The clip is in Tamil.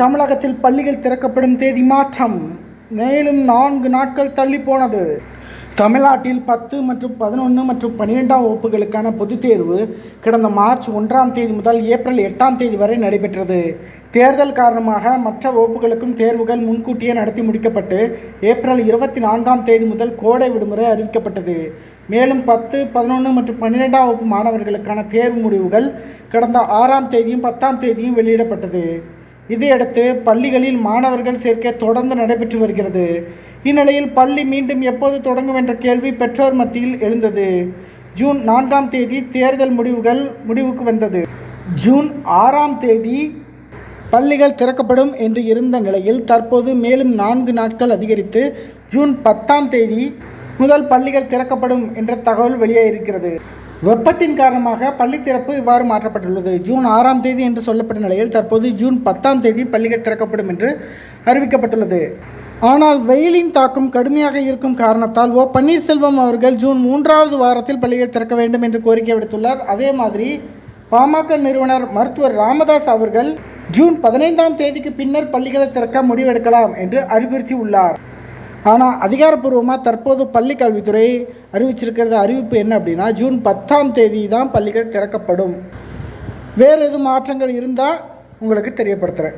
தமிழகத்தில் பள்ளிகள் திறக்கப்படும் தேதி மாற்றம். மேலும் நான்கு நாட்கள் தள்ளி போனது. தமிழ்நாட்டில் பத்து மற்றும் பதினொன்று மற்றும் பன்னிரெண்டாம் வகுப்புகளுக்கான பொதுத் தேர்வு கடந்த மார்ச் ஒன்றாம் தேதி முதல் ஏப்ரல் எட்டாம் தேதி வரை நடைபெற்றது. தேர்தல் காரணமாக மற்ற வகுப்புகளுக்கும் தேர்வுகள் முன்கூட்டியே நடத்தி முடிக்கப்பட்டு ஏப்ரல் இருபத்தி நான்காம் தேதி முதல் கோடை விடுமுறை அறிவிக்கப்பட்டது. மேலும் பத்து பதினொன்று மற்றும் பன்னிரெண்டாம் வகுப்பு மாணவர்களுக்கான தேர்வு முடிவுகள் கடந்த ஆறாம் தேதியும் பத்தாம் தேதியும் வெளியிடப்பட்டது. இதையடுத்து பள்ளிகளில் மாணவர்கள் சேர்க்கை தொடர்ந்து நடைபெற்று வருகிறது. இந்நிலையில் பள்ளி மீண்டும் எப்போது தொடங்கும் என்ற கேள்வி பெற்றோர் மத்தியில் எழுந்தது. ஜூன் நான்காம் தேதி தேர்தல் முடிவுகள் முடிவுக்கு வந்தது. ஜூன் ஆறாம் தேதி பள்ளிகள் திறக்கப்படும் என்று இருந்த நிலையில் தற்போது மேலும் நான்கு நாட்கள் அதிகரித்து ஜூன் பத்தாம் தேதி முதல் பள்ளிகள் திறக்கப்படும் என்ற தகவல் வெளியாகியிருக்கிறது வெப்பத்தின் காரணமாக பள்ளி திறப்பு இவ்வாறு மாற்றப்பட்டுள்ளது. ஜூன் ஆறாம் தேதி என்று சொல்லப்பட்ட நிலையில் தற்போது ஜூன் பத்தாம் தேதி பள்ளிகள் திறக்கப்படும் என்று அறிவிக்கப்பட்டுள்ளது. ஆனால் வெயிலின் தாக்கம் கடுமையாக இருக்கும் காரணத்தால் ஓ. பன்னீர்செல்வம் அவர்கள் ஜூன் மூன்றாவது வாரத்தில் பள்ளிகள் திறக்க வேண்டும் என்று கோரிக்கை விடுத்துள்ளார். அதே மாதிரி பாமக நிறுவனர் மருத்துவர் ராமதாஸ் அவர்கள் ஜூன் பதினைந்தாம் தேதிக்கு பின்னர் பள்ளிகளை திறக்க முடிவெடுக்கலாம் என்று அறிவுறுத்தி உள்ளார் ஆனால் அதிகாரப்பூர்வமாக தற்போது பள்ளி கல்வித்துறை அறிவிச்சிருக்கிறது அறிவிப்பு என்ன அப்படின்னா ஜூன் பத்தாம் தேதி தான் பள்ளிகள் திறக்கப்படும். வேறு எதுவும் மாற்றங்கள் இருந்தால் உங்களுக்கு தெரியப்படுத்துகிறேன்